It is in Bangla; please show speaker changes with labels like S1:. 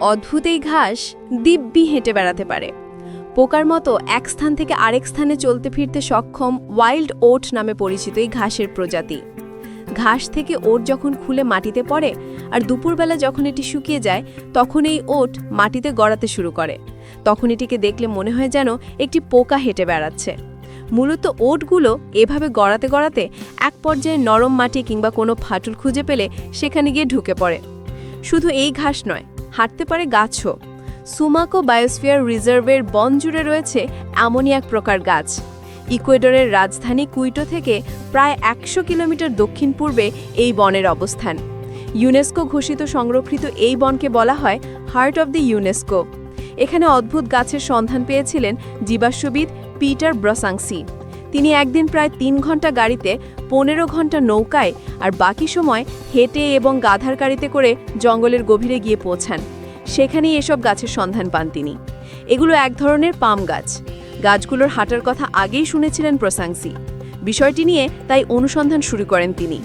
S1: অদ্ভুত এই ঘাস দিব্যি হেঁটে বেড়াতে পারে। পোকার মতো এক স্থান থেকে আরেক স্থানে চলতে ফিরতে সক্ষম ওয়াইল্ড ওট নামে পরিচিত এই ঘাসের প্রজাতি। ঘাস থেকে ওট যখন খুলে মাটিতে পড়ে আর দুপুরবেলা যখন এটি শুকিয়ে যায়, তখন এই ওট মাটিতে গড়াতে শুরু করে। তখন এটিকে দেখলে মনে হয় যেন একটি পোকা হেঁটে বেড়াচ্ছে। মূলত ওটগুলো এভাবে গড়াতে গড়াতে এক পর্যায়ে নরম মাটি কিংবা কোনো ফাটল খুঁজে পেলে সেখানে গিয়ে ঢুকে পড়ে। শুধু এই ঘাস নয় হাঁটতে পারে গাছও। সুমাকো বায়োস্ফিয়ার রিজার্ভের বন জুড়ে রয়েছে এমনই এক প্রকার গাছ। ইকুয়েডরের রাজধানী কুইটো থেকে প্রায় একশো কিলোমিটার দক্ষিণ পূর্বে এই বনের অবস্থান। ইউনেস্কো ঘোষিত সংরক্ষিত এই বনকে বলা হয় হার্ট অব দ্য ইউনেস্কো। এখানে অদ্ভুত গাছের সন্ধান পেয়েছিলেন জীবাশ্মবিদ পিটার ব্রসাংসি। তিনি একদিন প্রায় তিন ঘণ্টা গাড়িতে পনেরো ঘণ্টা নৌকায় আর বাকি সময় হেঁটে এবং গাধার গাড়িতে করে জঙ্গলের গভীরে গিয়ে পৌঁছান। সেখানেই এসব গাছের সন্ধান পান তিনি। এগুলো এক ধরনের পাম গাছ। গাছগুলোর হাঁটার কথা আগেই শুনেছিলেন প্রসাংসি। বিষয়টি নিয়ে তাই অনুসন্ধান শুরু করেন তিনি।